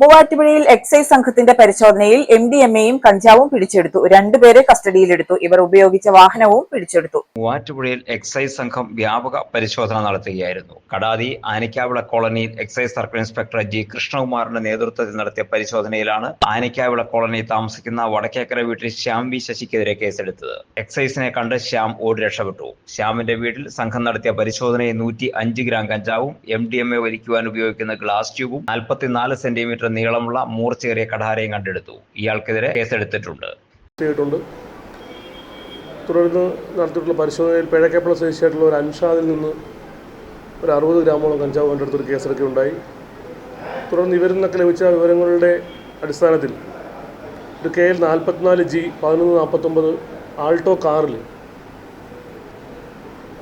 മൂവാറ്റുപുഴയിൽ എക്സൈസ് സംഘത്തിന്റെ പരിശോധനയിൽ എം ഡി എം എയും കഞ്ചാവും പിടിച്ചെടുത്തു. രണ്ടുപേരെ കസ്റ്റഡിയിലെടുത്തു. ഇവർ ഉപയോഗിച്ച വാഹനവും പിടിച്ചെടുത്തു. മൂവാറ്റുപുഴയിൽ എക്സൈസ് സംഘം വ്യാപക പരിശോധന നടത്തുകയായിരുന്നു. കടാതി ആനയ്ക്കാവിള കോളനിയിൽ എക്സൈസ് സർക്കിൾ ഇൻസ്പെക്ടർ ജി കൃഷ്ണകുമാറിന്റെ നേതൃത്വത്തിൽ നടത്തിയ പരിശോധനയിലാണ് ആനയ്ക്കാവിള കോളനിയിൽ താമസിക്കുന്ന വടക്കേക്കര വീട്ടിൽ ശ്യാം വി ശശിക്കെതിരെ കേസെടുത്തത്. എക്സൈസിനെ കണ്ട് ശ്യാം ഓടി രക്ഷപ്പെട്ടു. ശ്യാമിന്റെ വീട്ടിൽ സംഘം നടത്തിയ പരിശോധനയിൽ നൂറ്റി അഞ്ച് ഗ്രാം കഞ്ചാവും എം ഡി എം എ വലിക്കുവാൻ ഉപയോഗിക്കുന്ന ഗ്ലാസ് ട്യൂബും നാൽപ്പത്തിനാല് സെന്റിമീറ്റർ നീളമുള്ള മൂർച്ചയേറിയ കഠാരയും കണ്ടെടുത്തു. ഇയാൾക്കെതിരെ കേസെടുത്തിട്ടുണ്ട്. തുടർന്ന് നടത്തിയിട്ടുള്ള പരിശോധനയിൽ പിഴക്കേപ്പള സ്വദേശിയായിട്ടുള്ള ഒരു അൻഷാദിൽ നിന്ന് ഒരു അറുപത് ഗ്രാമോളം കഞ്ചാവ് കണ്ടെടുത്തൊരു കേസെടുക്കുകയുണ്ടായി തുടർന്ന് ഇവരിൽ നിന്നൊക്കെ ലഭിച്ച വിവരങ്ങളുടെ അടിസ്ഥാനത്തിൽ ഒരു കെ എൽ നാൽപ്പത്തിനാല് ജി പതിനൊന്ന് നാൽപ്പത്തൊമ്പത് ആൾട്ടോ കാറിൽ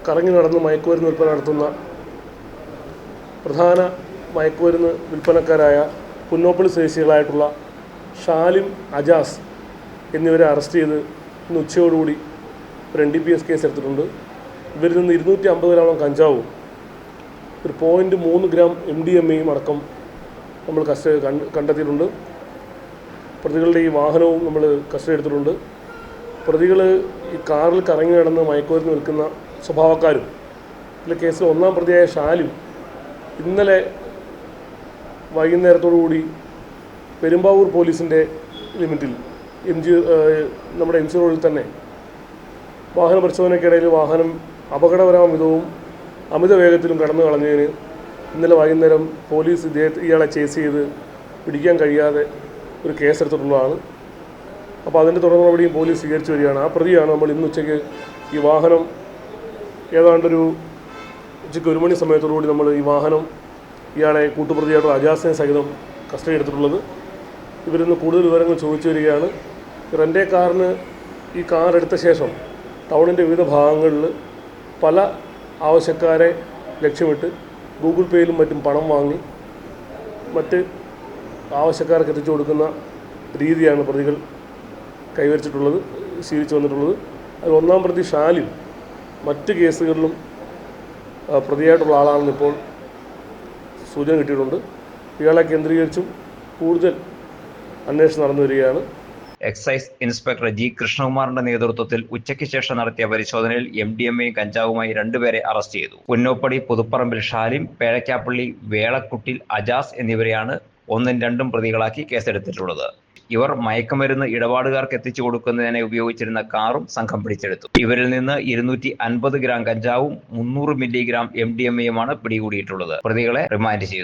കറങ്ങി നടന്ന് മയക്കുമരുന്ന് വിൽപ്പന നടത്തുന്ന പ്രധാന മയക്കുമരുന്ന് വിൽപ്പനക്കാരായ പുന്നോപ്പള്ളി സ്വദേശികളായിട്ടുള്ള ഷാലിം അജാസ് എന്നിവരെ അറസ്റ്റ് ചെയ്ത് ഇന്ന് ഉച്ചയോടുകൂടി ഒരു N D P S case എടുത്തിട്ടുണ്ട്. ഇവരിൽ നിന്ന് ഇരുന്നൂറ്റി അമ്പത് ഗ്രാമം കഞ്ചാവും ഒരു പോയിന്റ് മൂന്ന് ഗ്രാം എം ഡി എം എയും അടക്കം നമ്മൾ കസ്റ്റഡി കണ്ട് കണ്ടെത്തിയിട്ടുണ്ട്. പ്രതികളുടെ ഈ വാഹനവും നമ്മൾ കസ്റ്റഡി എടുത്തിട്ടുണ്ട്. പ്രതികൾ ഈ കാറിൽ കറങ്ങി നടന്ന് മയക്കുമരുന്ന് വിൽക്കുന്ന സ്വഭാവക്കാരും ഇതിലെ കേസിൽ ഒന്നാം പ്രതിയായ ഷാലും ഇന്നലെ കൂടി പെരുമ്പാവൂർ പോലീസിന്റെ ലിമിറ്റിൽ എം ജി നമ്മുടെ എം സി റോഡിൽ തന്നെ വാഹന പരിശോധനയ്ക്കിടയിൽ വാഹനം അപകടകരമായ വിധവും അമിത വേഗത്തിലും കടന്നു കളഞ്ഞതിന് ഇന്നലെ വൈകുന്നേരം പോലീസ് ഇദ്ദേഹത്തെ ഇയാളെ ചേസ് ചെയ്ത് പിടിക്കാൻ കഴിയാതെ ഒരു കേസെടുത്തിട്ടുള്ളതാണ് അപ്പോൾ അതിന്റെ തുടർ നടപടിയും പോലീസ് സ്വീകരിച്ചു വരികയാണ്. ആ പ്രതിയാണ് നമ്മൾ ഇന്ന് ഉച്ചയ്ക്ക് ഈ വാഹനം ഏതാണ്ടൊരു ഉച്ചയ്ക്ക് ഒരു മണി സമയത്തോടുകൂടി നമ്മൾ ഈ വാഹനം ഇയാളെ കൂട്ടുപ്രതിയായിട്ട് അജാസിനെ സഹിതം കസ്റ്റഡി എടുത്തിട്ടുള്ളത്. ഇവരിൽ നിന്ന് കൂടുതൽ വിവരങ്ങൾ ചോദിച്ചു വരികയാണ്. റെന്റെ കാറിന് ഈ കാർ എടുത്ത ശേഷം ടൗണിന്റെ വിവിധ ഭാഗങ്ങളിൽ പല ആവശ്യക്കാരെ ലക്ഷ്യമിട്ട് ഗൂഗിൾ പേയിലും മറ്റും പണം വാങ്ങി മറ്റ് ആവശ്യക്കാർക്ക് എത്തിച്ചു കൊടുക്കുന്ന രീതിയാണ് പ്രതികൾ കൈവരിച്ചിട്ടുള്ളത് സ്വീകരിച്ചു വന്നിട്ടുള്ളത്. അതിൽ ഒന്നാം പ്രതി ഷാലിൽ മറ്റ് കേസുകളിലും പ്രതിയായിട്ടുള്ള ആളാണെന്ന് ഇപ്പോൾ സൂചന കിട്ടിയിട്ടുണ്ട്. ഇയാളെ കേന്ദ്രീകരിച്ചും കൂടുതൽ അന്വേഷണം നടന്നു വരികയാണ്. എക്സൈസ് ഇൻസ്പെക്ടർ ജി കൃഷ്ണകുമാറിന്റെ നേതൃത്വത്തിൽ ഉച്ചയ്ക്ക് ശേഷം നടത്തിയ പരിശോധനയിൽ എം ഡി എം എയും കഞ്ചാവുമായി രണ്ടുപേരെ അറസ്റ്റ് ചെയ്തു. പുന്നോപ്പടി പുതുപ്പറമ്പിൽ ഷാലിം പേഴക്കാപ്പള്ളി വേളക്കുട്ടിൽ അജാസ് എന്നിവരെയാണ് ഒന്നും രണ്ടും പ്രതികളാക്കി കേസെടുത്തിട്ടുള്ളത്. ഇവർ മയക്കുമരുന്ന് ഇടപാടുകാർക്ക് എത്തിച്ചു കൊടുക്കുന്നതിനെ ഉപയോഗിച്ചിരുന്ന കാറും സംഘം പിടിച്ചെടുത്തു. ഇവരിൽ നിന്ന് ഇരുന്നൂറ്റി അൻപത് ഗ്രാം കഞ്ചാവും മുന്നൂറ് മില്ലിഗ്രാം എം ഡി എം എയുമാണ് പിടികൂടിയിട്ടുള്ളത്. പ്രതികളെ റിമാൻഡ് ചെയ്തു.